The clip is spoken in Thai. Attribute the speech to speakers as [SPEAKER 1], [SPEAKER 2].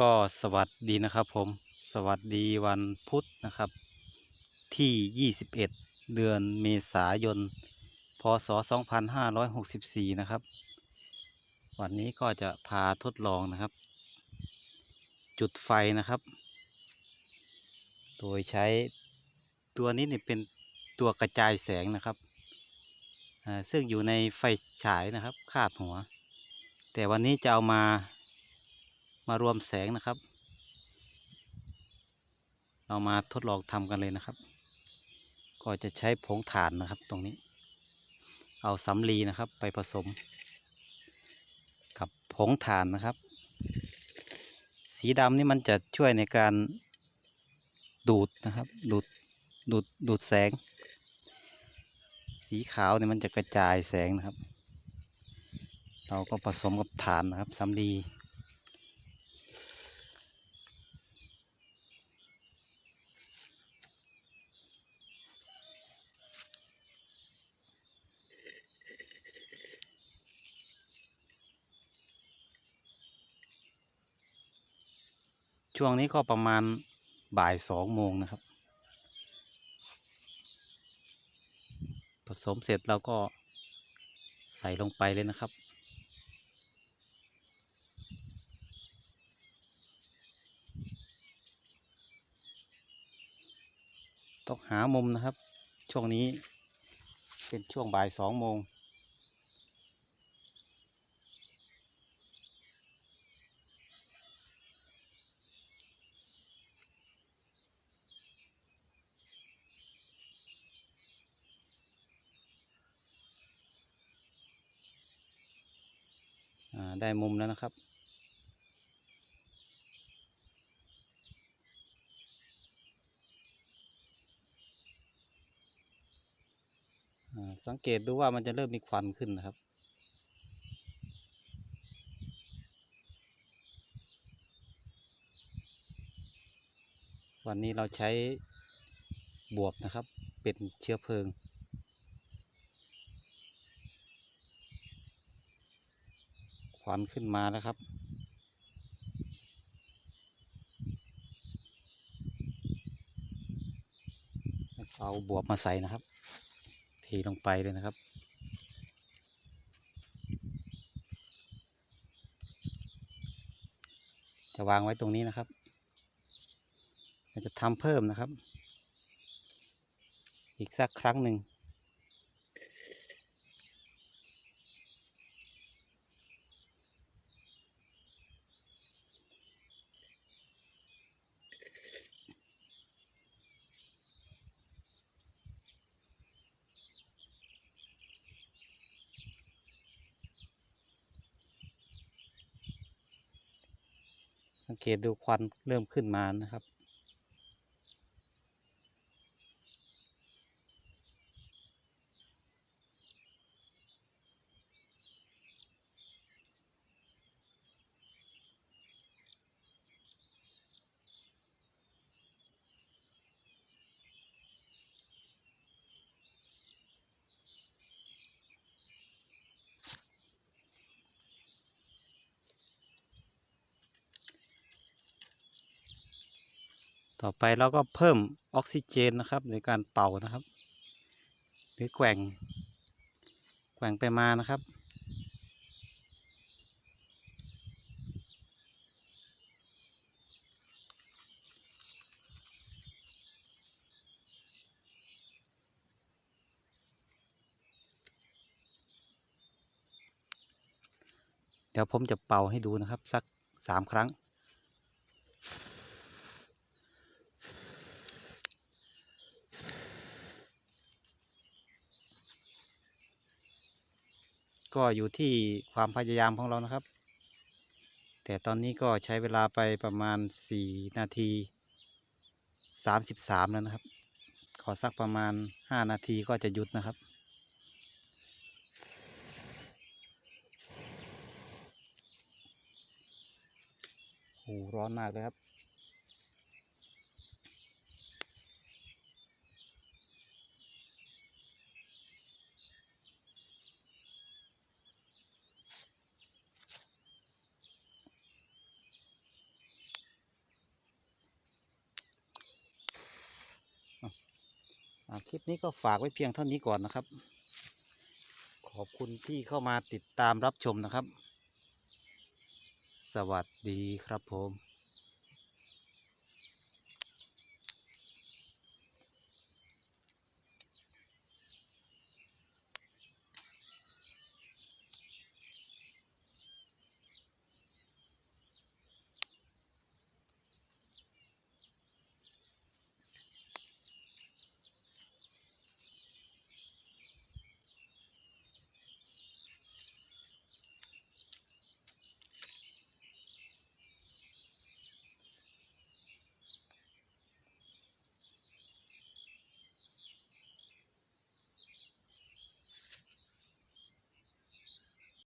[SPEAKER 1] ก็สวัสดีนะครับผมสวัสดีวันพุธนะครับ ที่ 21 เดือนเมษายน พศ 2564 นะครับ วันนี้ก็จะพาทดลองนะครับ จุดไฟนะครับ โดยใช้ตัวนี้เนี่ยเป็นตัวกระจายแสงนะครับอ่าซึ่งอยู่ในไฟฉายนะครับคาดหัว แต่วันนี้จะเอามา มารวมแสงนะครับ เรามาทดลองทำกันเลยนะครับ ก็จะใช้ผงถ่านนะครับตรงนี้ เอาสำลีนะครับไปผสม กับผงถ่านนะครับ สีดำนี่มันจะช่วยในการดูดนะครับ ดูดดูดดูดแสง สีขาวเนี่ยมันจะกระจายแสงนะครับ เราก็ผสมกับถ่านนะครับสำลี ช่วงนี้ก็ประมาณบ่ายสองโมงนะครับ ผสมเสร็จเราก็ใส่ลงไปเลยนะครับ ต้องหามุมนะครับ ช่วงนี้เป็นช่วงบ่ายสองโมง ได้มุมแล้วนะครับ สังเกตดูว่ามันจะเริ่มมีควันขึ้นนะครับวันนี้เราใช้บวบนะครับ เป็นเชื้อเพลิง ควันขึ้นมาแล้วครับ เอาบวบมาใส่นะครับเทลงไปเลยนะครับจะวางไว้ตรงนี้นะครับจะทำเพิ่มนะครับ อีกสักครั้งหนึ่ง สังเกตดูควันเริ่มขึ้นมานะครับ ต่อไปเราก็เพิ่มออกซิเจนนะครับในการเป่านะครับ หรือแกว่ง แกว่งไปมานะครับ เดี๋ยวผมจะเป่าให้ดูนะครับ สักสามครั้ง ก็อยู่ที่ความพยายามของเรานะครับ แต่ตอนนี้ก็ใช้เวลาไปประมาณ 4 นาที 33 แล้วนะครับ ขอสักประมาณ 5 นาทีก็จะหยุดนะครับโอ้ร้อนมากเลยครับ คลิปนี้ก็ฝากไว้เพียงเท่านี้ก่อนนะครับ ขอบคุณที่เข้ามาติดตามรับชมนะครับ สวัสดีครับผม